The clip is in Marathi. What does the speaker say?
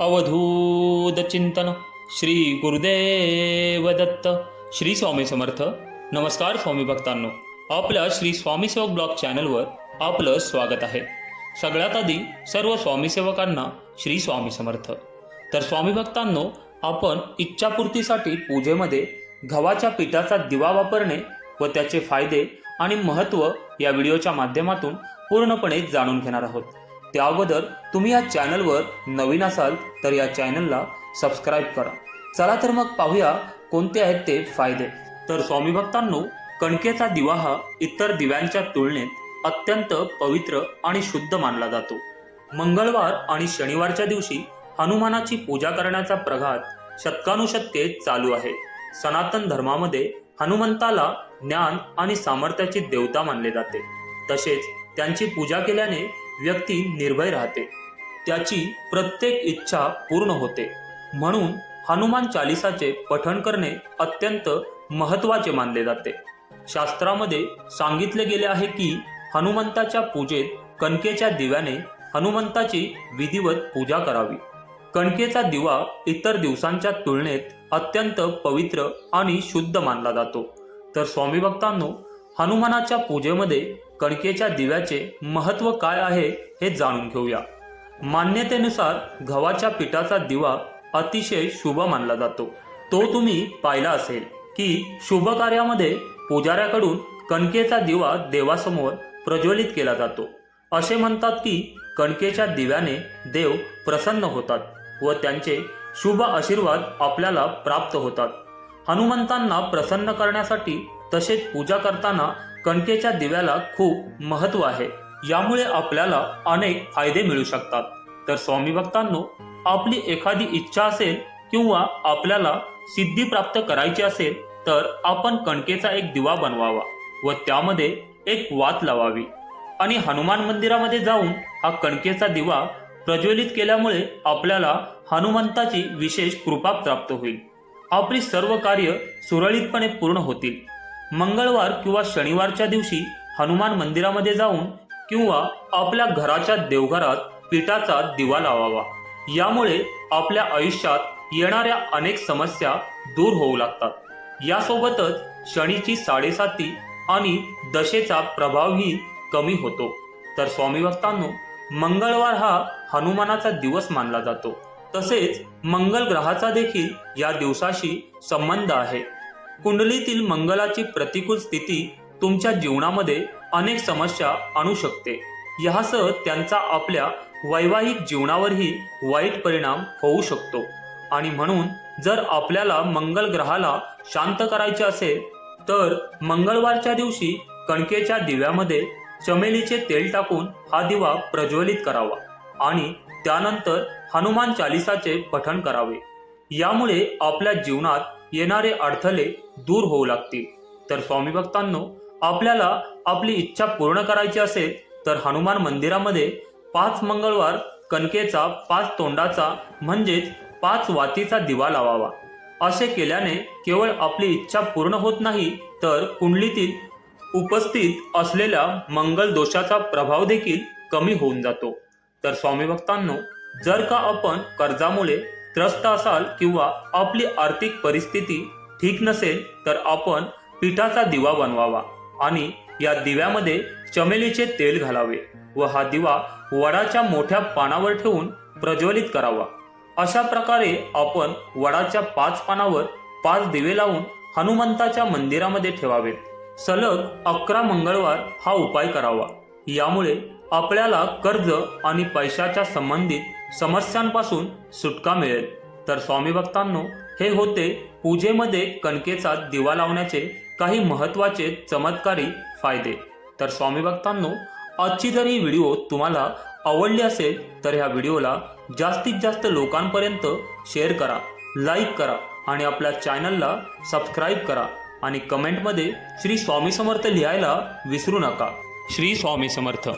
अवधूत चिंतन श्री गुरुदेव दत्त श्री स्वामी समर्थ. नमस्कार स्वामी भक्तांनो. आपल्या श्री स्वामीसेवक ब्लॉग चॅनलवर आपलं स्वागत आहे. सगळ्यात आधी सर्व स्वामीसेवकांना श्री स्वामी समर्थ. तर स्वामी भक्तांनो आपण इच्छापूर्तीसाठी पूजेमध्ये गव्हाच्या पिठाचा दिवा वापरणे व त्याचे फायदे आणि महत्त्व या व्हिडिओच्या माध्यमातून पूर्णपणे जाणून घेणार आहोत. त्या अगोदर तुम्ही या चॅनलवर नवीन असाल तर या चॅनलला सबस्क्राईब करा. चला तर मग पाहूया कोणते आहेत ते फायदे. तर स्वामी भक्तांनो कणकेचा दिवा हा इतर दिव्यांच्या तुलनेत अत्यंत पवित्र आणि शुद्ध मानला जातो. मंगळवार आणि शनिवारच्या दिवशी हनुमानाची पूजा करण्याचा प्रघात शतकानुशतके चालू आहे. सनातन धर्मामध्ये हनुमंताला ज्ञान आणि सामर्थ्याची देवता मानले जाते. तसेच त्यांची पूजा केल्याने व्यक्ती निर्भय राहते. त्याची प्रत्येक इच्छा पूर्ण होते. म्हणून हनुमान चालिसाचे पठण करणे अत्यंत महत्त्वाचे मानले जाते. शास्त्रामध्ये सांगितले गेले आहे की हनुमंताच्या पूजेत कणकेच्या दिव्याने हनुमंताची विधिवत पूजा करावी. कणकेचा दिवा इतर दिवसांच्या तुलनेत अत्यंत पवित्र आणि शुद्ध मानला जातो. तर स्वामी भक्तांनो हनुमानाच्या पूजेमध्ये कणकेच्या दिव्याचे महत्त्व काय आहे हे जाणून घेऊया. मान्यतेनुसार गव्हाच्या पिठाचा दिवा अतिशय शुभ मानला जातो. तो तुम्ही पाहिला असेल की शुभ कार्यामध्ये पुजाऱ्याकडून कणकेचा दिवा देवासमोर प्रज्वलित केला जातो. असे म्हणतात की कणकेच्या दिव्याने देव प्रसन्न होतात व त्यांचे शुभ आशीर्वाद आपल्याला प्राप्त होतात. हनुमंतांना प्रसन्न करण्यासाठी तसेच पूजा करताना कणकेच्या दिव्याला खूप महत्त्व आहे. यामुळे आपल्याला अनेक फायदे मिळू शकतात. तर स्वामी भक्तांनो आपली एखादी इच्छा असेल किंवा आपल्याला सिद्धी प्राप्त करायची असेल तर आपण कणकेचा एक दिवा बनवावा व त्यामध्ये एक वात लावावी. आणि हनुमान मंदिरामध्ये जाऊन हा कणकेचा दिवा प्रज्वलित केल्यामुळे आपल्याला हनुमंताची विशेष कृपा प्राप्त होईल. आपली सर्व कार्य सुरळीतपणे पूर्ण होतील. मंगळवार किंवा शनिवारच्या दिवशी हनुमान मंदिरामध्ये जाऊन किंवा आपल्या घराच्या देवघरात पिठाचा दिवा लावावा. यामुळे आपल्या आयुष्यात येणाऱ्या अनेक समस्या दूर होऊ लागतात. यासोबतच शनीची साडेसाती आणि दशेचा प्रभावही कमी होतो. तर स्वामी भक्तांनो मंगळवार हा हनुमानाचा दिवस मानला जातो. तसेच मंगल ग्रहाचा देखील या दिवसाशी संबंध आहे. कुंडलीतील मंगलाची प्रतिकूल स्थिती तुमच्या जीवनामध्ये अनेक समस्या आणू शकते. यासह त्यांचा आपल्या वैवाहिक जीवनावरही वाईट परिणाम होऊ शकतो. आणि म्हणून जर आपल्याला मंगल ग्रहाला शांत करायचे असेल तर मंगळवारच्या दिवशी कणकेच्या दिव्यामध्ये चमेलीचे तेल टाकून हा दिवा प्रज्वलित करावा आणि त्यानंतर हनुमान चालिसाचे पठण करावे. यामुळे आपल्या जीवनात येणारे अडथळे दूर होऊ लागतील. तर स्वामी भक्तांनो आपल्याला आपली इच्छा पूर्ण करायची असेल तर हनुमान मंदिरामध्ये पाच मंगळवार कणकेचा पाच तोंडाचा म्हणजेच पाच वातीचा दिवा लावावा. असे केल्याने केवळ आपली इच्छा पूर्ण होत नाही तर कुंडलीतील उपस्थित असलेल्या मंगल दोषाचा प्रभाव देखील कमी होऊन जातो. तर स्वामी भक्तांनो जर का आपण कर्जामुळे त्रस्त असाल किंवा आपली आर्थिक परिस्थिती ठीक नसेल तर आपण पिठाचा दिवा बनवावा आणि या दिव्यामध्ये चमेलीचे तेल घालावे व हा दिवा वडाच्या मोठ्या पानावर ठेवून प्रज्वलित करावा. अशा प्रकारे आपण वडाच्या पाच पानावर पाच दिवे लावून हनुमंताच्या मंदिरामध्ये ठेवावेत सलग अकरा मंगळवार हा उपाय करावा. यामुळे आपल्याला कर्ज आणि पैशाच्या संबंधित समस्यांपासून सुटका मिळेल. तर स्वामी भक्तांनो हे होते पूजेमध्ये कणकेचा दिवा लावण्याचे काही महत्त्वाचे चमत्कारी फायदे. तर स्वामी भक्तांनो आजची जर ही व्हिडिओ तुम्हाला आवडली असेल तर ह्या व्हिडिओला जास्तीत जास्त लोकांपर्यंत शेअर करा लाईक करा आणि आपल्या चॅनलला सबस्क्राईब करा आणि कमेंटमध्ये श्री स्वामी समर्थ लिहायला विसरू नका. श्री स्वामी समर्थ.